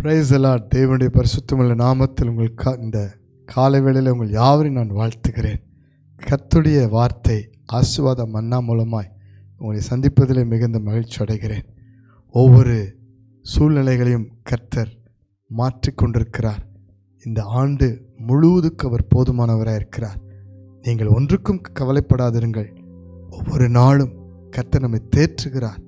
Price எல்லாம் தேவனுடைய பரிசுத்தமுள்ள நாமத்தில் உங்கள் கா இந்த காலை வேளையில் உங்கள் யாவரையும் நான் வாழ்த்துகிறேன். கத்துடைய வார்த்தை ஆசுவாத மன்னா மூலமாய் உங்களை சந்திப்பதிலே மிகுந்த மகிழ்ச்சி அடைகிறேன். ஒவ்வொரு சூழ்நிலைகளையும் கர்த்தர் மாற்றிக்கொண்டிருக்கிறார் இந்த ஆண்டு முழுவதுக்கு அவர் போதுமானவராக இருக்கிறார். நீங்கள் ஒன்றுக்கும் கவலைப்படாதிருங்கள். ஒவ்வொரு நாளும் கர்த்தர் நம்மை தேற்றுகிறார்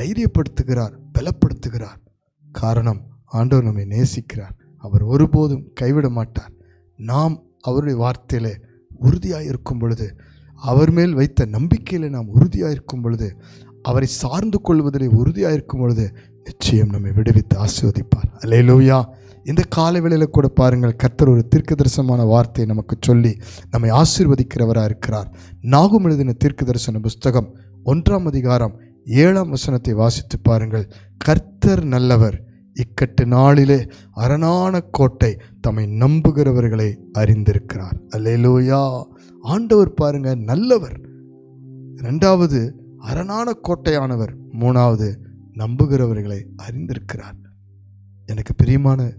தைரியப்படுத்துகிறார் பலப்படுத்துகிறார். காரணம் ஆண்டவர் நம்மை நேசிக்கிறார். அவர் ஒருபோதும் கைவிட மாட்டார். நாம் அவருடைய வார்த்தையில் உறுதியாக இருக்கும் பொழுது அவர் மேல் வைத்த நம்பிக்கையில் நாம் உறுதியாக இருக்கும் பொழுது அவரை சார்ந்து கொள்வதில் உறுதியாக இருக்கும் பொழுது நிச்சயம் நம்மை விடுவித்து ஆசிர்வதிப்பார். அல்லேலூயா. இந்த காலை வேளையில் கூட பாருங்கள் கர்த்தர் ஒரு தீர்க்க தரிசனமான வார்த்தையை நமக்கு சொல்லி நம்மை ஆசீர்வதிக்கிறவராக இருக்கிறார். நாகும் எழுதின தீர்க்க தரிசன புஸ்தகம் ஒன்றாம் அதிகாரம் ஏழாம் வசனத்தை வாசித்து பாருங்கள். கர்த்தர் நல்லவர் இக்கட்டு நாளிலே அரணான கோட்டை தம்மை நம்புகிறவர்களை அறிந்திருக்கிறார். அல்லேலூயா. ஆண்டவர் பாருங்க நல்லவர். ரெண்டாவது அரணான கோட்டையானவர். மூணாவது நம்புகிறவர்களை அறிந்திருக்கிறார். எனக்கு பிரியமான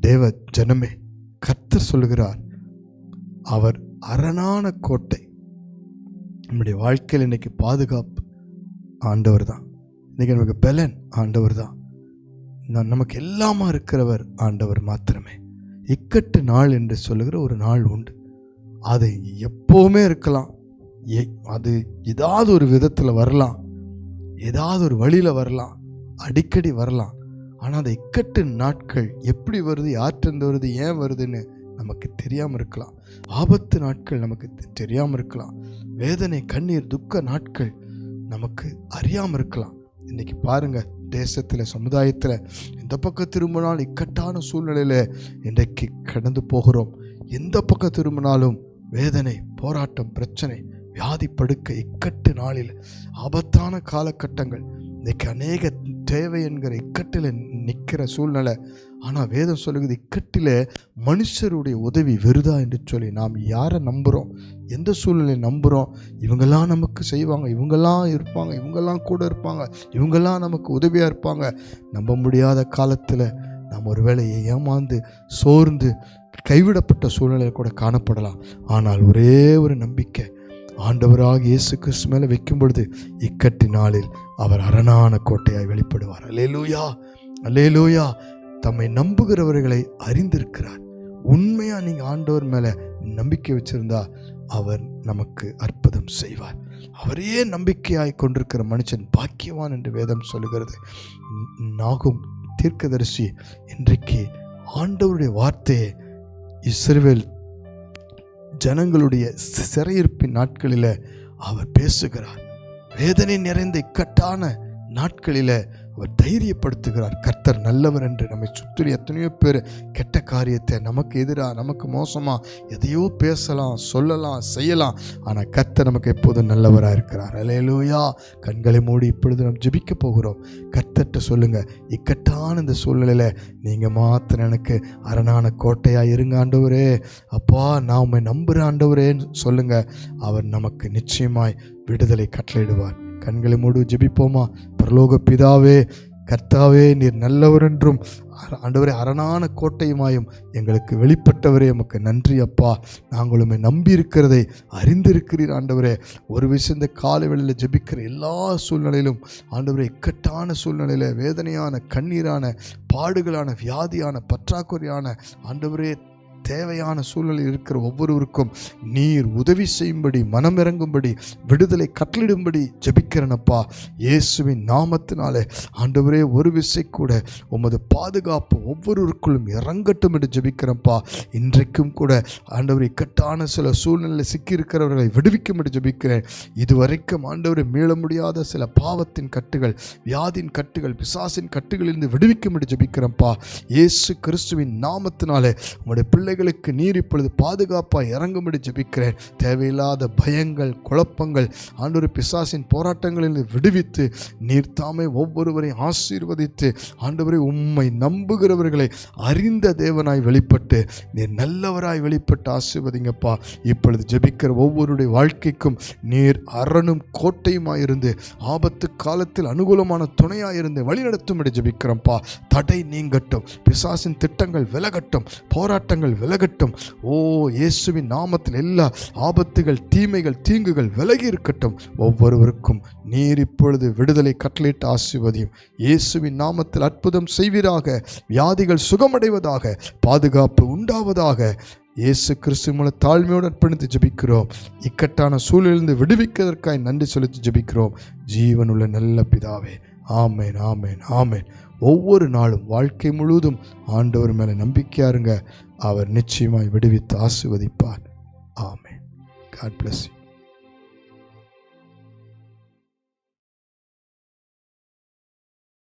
தேவ ஜனமே கர்த்தர் சொல்லுகிறார் அவர் அரணான கோட்டை. நம்முடைய வாழ்க்கையில் இன்னைக்கு பாதுகாப்பு ஆண்டவர் தான் இன்றைக்கி நமக்கு பலன் ஆண்டவர் தான் நான் நமக்கு எல்லாமா இருக்கிறவர் ஆண்டவர் மாத்திரமே. இக்கட்டு நாள் என்று சொல்லுகிற ஒரு நாள் உண்டு. அது எப்போவுமே இருக்கலாம். ஏ அது ஏதாவது ஒரு விதத்தில் வரலாம். ஏதாவது ஒரு வழியில் வரலாம். அடிக்கடி வரலாம். ஆனால் அந்த இக்கட்டு நாட்கள் எப்படி வருது யார்கிட்ட வருது ஏன் வருதுன்னு நமக்கு தெரியாமல் இருக்கலாம். ஆபத்து நாட்கள் நமக்கு தெ- தெரியாமல் இருக்கலாம். வேதனை கண்ணீர் துக்க நாட்கள் நமக்கு அறியாமல் இருக்கலாம். இன்றைக்கி பாருங்கள் தேசத்தில் சமுதாயத்தில் எந்த பக்கம் திரும்பினாலும் இக்கட்டான சூழ்நிலையில் இன்றைக்கு கடந்து போகிறோம். எந்த பக்கம் திரும்பினாலும் வேதனை போராட்டம் பிரச்சனை வியாதி படுக்க இக்கட்டு நாளில் ஆபத்தான காலகட்டங்கள். இன்றைக்கு அநேக தேவை என்கிற இக்கட்டில் நிற்கிற சூழ்நிலை. ஆனால் வேதம் சொல்லுகிறது இக்கட்டில் மனுஷருடைய உதவி வெறுதா என்று சொல்லி நாம் யாரை நம்புகிறோம் எந்த சூழ்நிலையை நம்புகிறோம் இவங்கெல்லாம் நமக்கு செய்வாங்க. இவங்கெல்லாம் இருப்பாங்க. இவங்கெல்லாம் கூட இருப்பாங்க. இவங்கெல்லாம் நமக்கு உதவியாக இருப்பாங்க. நம்ப முடியாத காலத்தில் நாம் ஒரு வேளையை ஏமாந்து சோர்ந்து கைவிடப்பட்ட சூழ்நிலையில் கூட காணப்படலாம். ஆனால் ஒரே ஒரு நம்பிக்கை ஆண்டவராக இயேசு கிறிஸ்து மேலே வைக்கும் பொழுது இக்கட்டி நாளில் அவர் அரணான கோட்டையாய் வெளிப்படுவார். லூயா அல்லேலூயா தம்மை நம்புகிறவர்களை அறிந்திருக்கிறார். உண்மையா நீங்கள் ஆண்டவர் மேல நம்பிக்கை வச்சிருந்தா அவர் நமக்கு அற்புதம் செய்வார். அவரையே நம்பிக்கையாய் கொண்டிருக்கிற மனுஷன் பாக்கியவான் என்று வேதம் சொல்லுகிறது. நாகும் தீர்க்கதரிசி இன்றைக்கு ஆண்டவருடைய வார்த்தையை இஸ்ரேல் ஜனங்களுடைய சிறையிருப்பின் நாட்களில் அவர் பேசுகிறார். வேதனை நிறைந்த இக்கட்டான நாட்களில் அவர் தைரியப்படுத்துகிறார். கர்த்தர் நல்லவர் என்று. நம்மை சுற்றி எத்தனையோ பேர் கெட்ட காரியத்தை நமக்கு எதிராக நமக்கு மோசமாக எதையோ பேசலாம் சொல்லலாம் செய்யலாம். ஆனால் கர்த்தர் நமக்கு எப்போதும் நல்லவராக இருக்கிறார். அலையலூயா கண்களை மூடி இப்பொழுது நாம் ஜெபிக்க போகிறோம். கர்த்தர்கிட்ட சொல்லுங்கள் இக்கட்டான இந்த சூழ்நிலையில் நீங்கள் மாத்திரம் எனக்கு அரணான கோட்டையாக இருங்க ஆண்டவரே. அப்பா நான் உண்மை நம்புகிற ஆண்டவரேன்னு சொல்லுங்கள் அவர் நமக்கு நிச்சயமாய் விடுதலை கட்டளையிடுவார். கண்களை மூடு ஜெபிப்போமா? பரலோக பிதாவே கர்த்தாவே நீர் நல்லவர் என்றும் ஆண்டவரே அரணான கோட்டையுமாயும் எங்களுக்கு வெளிப்பட்டவரே உமக்கு நன்றி அப்பா. நாங்கள் உம்மை நம்பி இருக்கிறதை அறிந்திருக்கிறீர் ஆண்டவரே. ஒரு விஷயம் இந்த காலை வேளையில் ஜெபிக்கிற எல்லா சூழ்நிலையிலும் ஆண்டவரே இக்கட்டான சூழ்நிலையில் வேதனையான கண்ணீரான பாடுகளான வியாதியான பற்றாக்குறையான ஆண்டவரே தேவையான சூழ்நிலையில் இருக்கிற ஒவ்வொருவருக்கும் நீர் உதவி செய்யும்படி மனம் இறங்கும்படி விடுதலை கட்டளிடும்படி ஜபிக்கிறனப்பா. இயேசுவின் நாமத்தினாலே ஆண்டவரே ஒரு விசை கூட உமது பாதுகாப்பு ஒவ்வொருவருக்குள்ளும் இறங்கட்டும் என்று ஜபிக்கிறப்பா இன்றைக்கும் கூட ஆண்டவரை கட்டான சில சூழ்நிலையில் சிக்கியிருக்கிறவர்களை முடியும் ஜபிக்கிறேன். இதுவரைக்கும் ஆண்டவரை மீள முடியாத சில பாவத்தின் கட்டுகள் வியாதின் கட்டுகள் பிசாசின் கட்டுகளிலிருந்து விடுவிக்கும் என்று ஜபிக்கிறப்பா இயேசு கிறிஸ்துவின் நாமத்தினாலே உங்களுடைய பிள்ளை பிள்ளைகளுக்கு நீர் இப்பொழுது பாதுகாப்பாக இறங்கும்படி ஜபிக்கிறேன். தேவையில்லாத பயங்கள் குழப்பங்கள் ஆண்டொரு பிசாசின் போராட்டங்களில் விடுவித்து நீர் தாமே ஒவ்வொருவரையும் ஆசீர்வதித்து ஆண்டவரை உம்மை நம்புகிறவர்களை அறிந்த தேவனாய் வெளிப்பட்டு நீர் நல்லவராய் வெளிப்பட்டு ஆசீர்வதிங்கப்பா. இப்பொழுது ஜபிக்கிற ஒவ்வொருடைய வாழ்க்கைக்கும் நீர் அரணும் கோட்டையுமாய் இருந்து ஆபத்து காலத்தில் அனுகூலமான துணையாய் இருந்து வழிநடத்தும்படி ஜபிக்கிறோம்ப்பா. தடை நீங்கட்டும் பிசாசின் திட்டங்கள் விலகட்டும் போராட்டங்கள் விலகட்டும். ஓ இயேசுவின் நாமத்தில் எல்லா ஆபத்துகள் தீமைகள் தீங்குகள் விலகி இருக்கட்டும். ஒவ்வொருவருக்கும் நீர் இப்பொழுது விடுதலை கட்டளையிட்டு ஆசிர்வதியும். இயேசுவின் நாமத்தில் அற்புதம் செய்வீராக. வியாதிகள் சுகமடைவதாக பாதுகாப்பு உண்டாவதாக. இயேசு கிறிஸ்து மூலம் தாழ்மையோடு அர்ப்பணித்து ஜபிக்கிறோம். இக்கட்டான சூழலிலிருந்து விடுவிக்கிறதற்காய் நன்றி செலுத்தி ஜபிக்கிறோம். ஜீவனுள்ள நல்ல பிதாவே. ஆமேன் ஆமேன் ஆமேன். ஒவ்வொரு நாளும் வாழ்க்கை முழுவதும் ஆண்டவர் மேலே நம்பிக்கையாருங்க அவர் நிச்சயமாய் விடுவித்து ஆசிர்வதிப்பார். ஆமே காட் பிளஸ் யூ